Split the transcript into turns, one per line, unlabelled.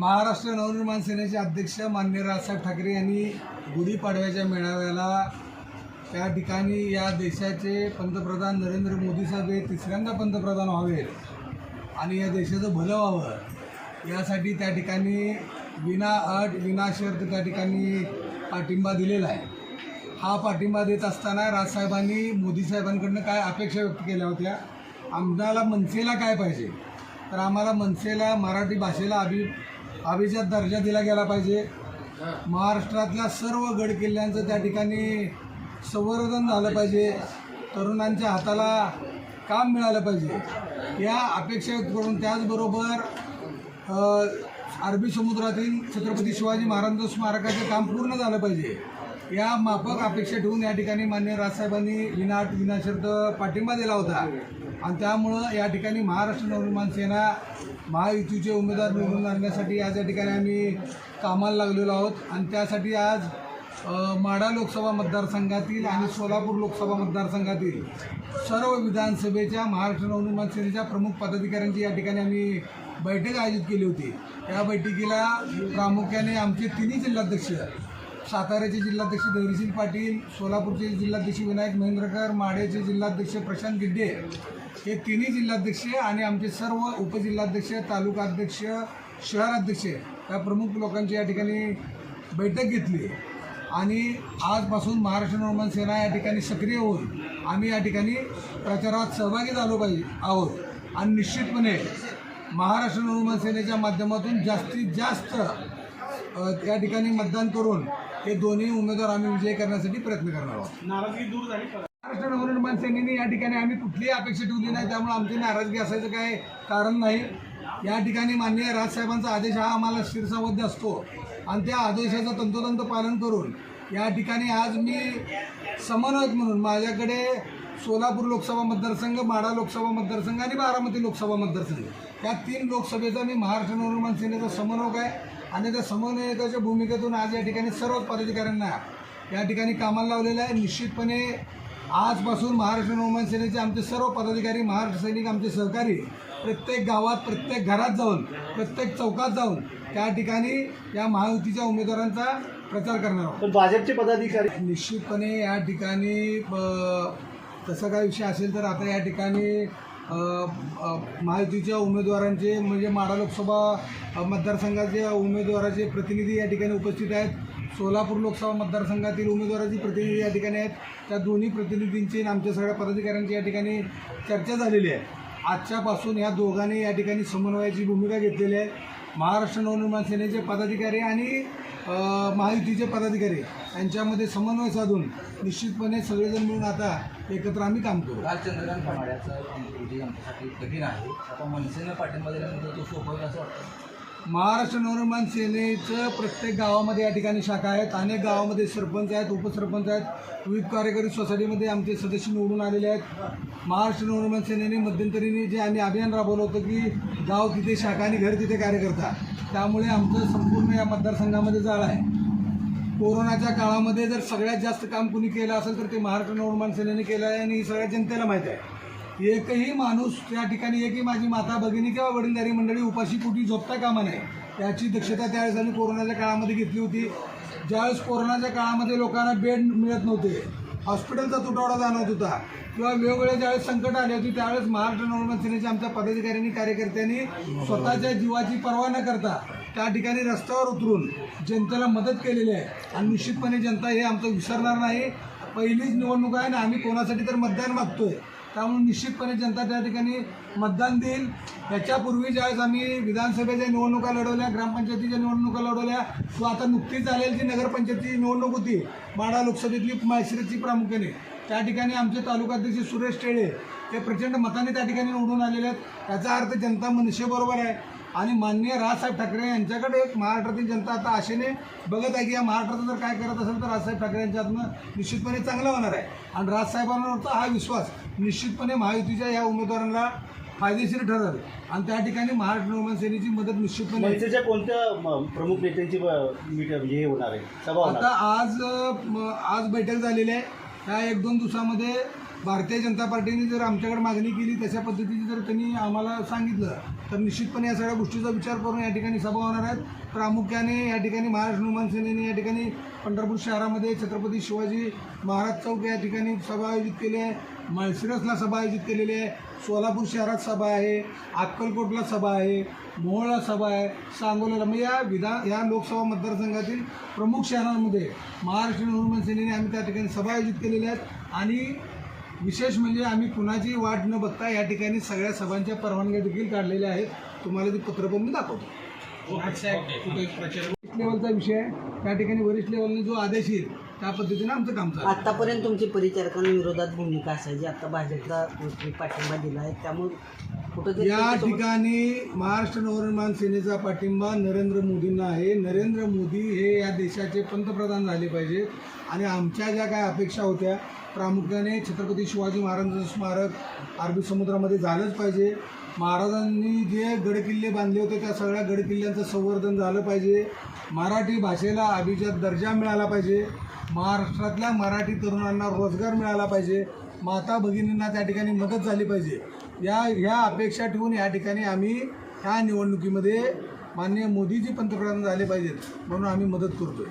महाराष्ट्र नवनिर्माण सेनेचे अध्यक्ष मान्य राजसाहेब ठाकरे यांनी गुढीपाडव्याच्या मेळाव्याला त्या ठिकाणी या देशाचे पंतप्रधान नरेंद्र मोदी साहेब हे तिसऱ्यांदा पंतप्रधान व्हावेत आणि या देशाचं भलं व्हावं यासाठी त्या ठिकाणी विना अट विना शर्त त्या ठिकाणी पाठिंबा दिलेला आहे. हा पाठिंबा देत असताना राजसाहेबांनी मोदी साहेबांकडनं काय अपेक्षा व्यक्त केल्या होत्या? आम्हाला मनसेला काय पाहिजे? तर आम्हाला मनसेला मराठी भाषेला अभि अभिजात दर्जा दिला गेला पाहिजे. महाराष्ट्रातल्या सर्व गड किल्ल्यांचं त्या ठिकाणी संवर्धन झालं पाहिजे. तरुणांच्या हाताला काम मिळालं पाहिजे. या अपेक्षा व्यक्त करून त्याचबरोबर अरबी समुद्रातील छत्रपती शिवाजी महाराजांचं स्मारकाचं काम पूर्ण झालं पाहिजे. या माफक अपेक्षा ठेवून या ठिकाणी मान्य राजसाहेबांनी विनाट विनाशर्त पाठिंबा दिला होता. आणि त्यामुळं या ठिकाणी महाराष्ट्र नवनिर्माण सेना महायुतीचे उमेदवार निवडून आणण्यासाठी आज या ठिकाणी आम्ही कामाला लागलेलो आहोत. आणि त्यासाठी आज माडा माढा लोकसभा मतदारसंघातील आणि सोलापूर लोकसभा मतदारसंघातील सर्व विधानसभेच्या महाराष्ट्र नवनिर्माण सेनेच्या प्रमुख पदाधिकाऱ्यांची या ठिकाणी आम्ही बैठक आयोजित केली होती. या बैठकीला प्रामुख्याने आमचे तिन्ही जिल्हाध्यक्ष साताऱ्याचे जिल्हाध्यक्ष धैर्यशील पाटील सोलापूरचे जिल्हाध्यक्ष विनायक महेंद्रकर माढ्याचे जिल्हाध्यक्ष प्रशांत गिड्डे हे तिन्ही जिल्हाध्यक्ष आणि आमचे सर्व उपजिल्हाध्यक्ष तालुका अध्यक्ष शहर अध्यक्ष या प्रमुख लोकांची या ठिकाणी बैठक घेतली. आणि आजपासून महाराष्ट्र निर्माण सेना या ठिकाणी सक्रिय होऊन आम्ही या ठिकाणी प्रचारात सहभागी झालो पाहिजे आहोत. आणि निश्चितपणे महाराष्ट्र निर्माण सेनेच्या माध्यमातून जास्तीत जास्त अ, या ठिकाणी मतदान करून हे दोन्ही उमेदवार आम्ही विजयी करण्यासाठी प्रयत्न करणार आहोत.
नाराजगी दूर झाली.
महाराष्ट्र नवनिर्माण सेनेने या ठिकाणी आम्ही कुठलीही अपेक्षा ठेवली नाही त्यामुळे आमची नाराजगी असायचं काय कारण नाही. या ठिकाणी माननीय राजसाहेबांचा आदेश हा आम्हाला शिरसावध्य असतो. आणि त्या आदेशाचं तंतोतंत पालन करून या ठिकाणी आज मी समन्वयक म्हणून माझ्याकडे सोलापूर लोकसभा मतदारसंघ माढा लोकसभा मतदारसंघ आणि बारामती लोकसभा मतदारसंघ या तीन लोकसभेचा मी महाराष्ट्र नवनिर्माण सेनेचा समन्वयक आहे. आणि त्या समन्वयकाच्या भूमिकेतून आज या ठिकाणी सर्व पदाधिकाऱ्यांना या ठिकाणी कामाला लावलेलं आहे. निश्चितपणे आजपासून महाराष्ट्र नवमान सेनेचे आमचे सर्व पदाधिकारी महाराष्ट्र सैनिक आमचे सहकारी प्रत्येक गावात प्रत्येक घरात जाऊन प्रत्येक चौकात जाऊन त्या ठिकाणी या महायुतीच्या उमेदवारांचा प्रचार करणार आहोत.
भाजपचे पदाधिकारी
निश्चितपणे या ठिकाणी तसा काय विषय असेल तर आता या ठिकाणी महायुतीच्या उमेदवारांचे म्हणजे माढा लोकसभा मतदारसंघाच्या मतदारसंघाचे उमेदवाराचे प्रतिनिधी या ठिकाणी उपस्थित आहेत. सोलापूर लोकसभा मतदारसंघातील उमेदवाराची प्रतिनिधी या ठिकाणी आहेत. त्या दोन्ही प्रतिनिधींची आणि आमच्या सगळ्या पदाधिकाऱ्यांची या ठिकाणी चर्चा झालेली आहे. आजच्यापासून ह्या दोघांनी या ठिकाणी समन्वयाची भूमिका घेतलेली आहे. महाराष्ट्र नवनिर्माण सेनेचे पदाधिकारी आणि महायुतीचे पदाधिकारी यांच्यामध्ये समन्वय साधून निश्चितपणे सगळेजण मिळून आता एकत्र आम्ही काम करू.
काल चंद्रकांत पाण्याचं आमच्यासाठी कठीण आहे. आता मनसेनं पाठिंबा दिल्यानंतर तो सोपं असं वाटतं.
महाराष्ट्र नवनिर्माण सेनेचं प्रत्येक गावामध्ये या ठिकाणी शाखा आहेत. अनेक गावामध्ये सरपंच आहेत उपसरपंच आहेत. विविध कार्यकारी सोसायटीमध्ये आमचे सदस्य निवडून आलेले आहेत. महाराष्ट्र नवनिर्माण सेनेने मध्यंतरीने जे आम्ही अभियान राबवलं होतं की गाव तिथे शाखा आणि घर तिथे कार्यकर्ता त्यामुळे आमचं संपूर्ण या मतदारसंघामध्ये जाळ आहे. कोरोनाच्या काळामध्ये जर सगळ्यात जास्त काम कुणी केलं असेल तर ते महाराष्ट्र नवनिर्माण सेनेने केलं आहे आणि ही सगळ्या जनतेला माहीत आहे. एकही माणूस त्या ठिकाणी एकही माझी माता भगिनी किंवा वडीलधारी मंडळी उपाशी कुठे झोपता कामा नये. याची दक्षता त्यावेळेस आम्ही कोरोनाच्या काळामध्ये घेतली होती. ज्यावेळेस कोरोनाच्या काळामध्ये लोकांना बेड मिळत नव्हते हॉस्पिटलचा तुटवडा जाणवत होता किंवा वेगवेगळे ज्यावेळेस संकट आले होते त्यावेळेस महाराष्ट्र नवनिर्माण सेनेच्या आमच्या पदाधिकाऱ्यांनी कार्यकर्त्यांनी स्वतःच्या जीवाची पर्वा न करता त्या ठिकाणी रस्त्यावर उतरून जनतेला मदत केलेली आहे. आणि निश्चितपणे जनता हे आमचं विसरणार नाही. पहिलीच निवडणूक आहे आणि आम्ही कोणासाठी तर मतदान मागतोय. त्यामुळे निश्चितपणे जनता त्या ठिकाणी मतदान देईल. याच्यापूर्वी ज्यावेळेस आम्ही विधानसभेच्या निवडणुका लढवल्या ग्रामपंचायतीच्या निवडणुका लढवल्या तो आता नुकतीच झालेली जी नगरपंचायतीची निवडणूक होती माडा लोकसभेतली माळशिरसची प्रामुख्याने त्या ठिकाणी आमचे तालुकाध्यक्ष सुरेश टेळे ते प्रचंड मताने त्या ठिकाणी निवडून आलेले आहेत. याचा अर्थ जनता मनुष्यबरोबर आहे. आणि माननीय राजसाहेब ठाकरे यांच्याकडे एक महाराष्ट्रातील जनता आता आशेने बघत आहे की या महाराष्ट्राचं जर काय करत असेल तर राजसाहेब ठाकरे यांच्या हातनं निश्चितपणे चांगलं होणार आहे. आणि राजसाहेबांवरचा हा विश्वास निश्चितपणे महायुतीच्या या उमेदवारांना फायदेशीर ठरेल. आणि त्या ठिकाणी महाराष्ट्र निर्माण सेनेची मदत निश्चितपणे
मनसेच्या कोणत्या म, प्रमुख नेत्यांची ब- मीट हे होणार आहे? सभा होणार
आता आज अ, म, आज बैठक झालेली आहे. ह्या एक दोन दिवसामध्ये भारतीय जनता पार्टीने जर आमच्याकडे मागणी केली तशा पद्धतीची जर त्यांनी आम्हाला सांगितलं तर निश्चितपणे या सगळ्या गोष्टीचा विचार करून या ठिकाणी सभा होणार आहेत. प्रामुख्याने या ठिकाणी महाराष्ट्र हनुमान सेनेने या ठिकाणी पंढरपूर शहरामध्ये छत्रपती शिवाजी महाराज चौक या ठिकाणी सभा आयोजित केली आहे. माळशिरसला सभा आयोजित केलेली आहे. सोलापूर शहरात सभा आहे. अक्कलकोटला सभा आहे. मोहळला सभा आहे. सांगोल्याला मग म्हणजे या विधान या लोकसभा मतदारसंघातील प्रमुख शहरांमध्ये महाराष्ट्र हनुमान सेनेने आम्ही त्या ठिकाणी सभा आयोजित केलेल्या आहेत. आणि विशेष म्हणजे आम्ही कुणाची वाट न बघता या ठिकाणी सगळ्या सभांच्या परवानग्या देखील काढलेल्या आहेत. तुम्हाला ती पत्र पण मी दाखवतो. वरिष्ठ लेवलचा विषय आहे. त्या ठिकाणी वरिष्ठ लेवलने जो आदेश येईल त्या पद्धतीने आमचं काम चालू.
आतापर्यंत तुमची परिचारकांविरोधात भूमिका असायची. आता भाजपला पाठिंबा दिला आहे. त्यामुळे
या ठिकाणी महाराष्ट्र नवनिर्माण सेनेचा पाठिंबा नरेंद्र मोदींना आहे. नरेंद्र मोदी हे या देशाचे पंतप्रधान झाले पाहिजेत आणि आमच्या ज्या काय अपेक्षा होत्या प्रामुख्याने छत्रपती शिवाजी महाराजांचं स्मारक अरबी समुद्रामध्ये झालंच पाहिजे. महाराजांनी जे गडकिल्ले बांधले होते त्या सगळ्या गडकिल्ल्यांचं संवर्धन झालं पाहिजे. मराठी भाषेला अभिजात दर्जा मिळाला पाहिजे. महाराष्ट्रातल्या मराठी तरुणांना रोजगार मिळाला पाहिजे. माता भगिनींना त्या ठिकाणी मदत झाली पाहिजे. या ह्या अपेक्षा ठेवून या ठिकाणी आम्ही ह्या निवडणुकीमध्ये माननीय मोदीजी पंतप्रधान झाले पाहिजेत म्हणून आम्ही मदत करतोय.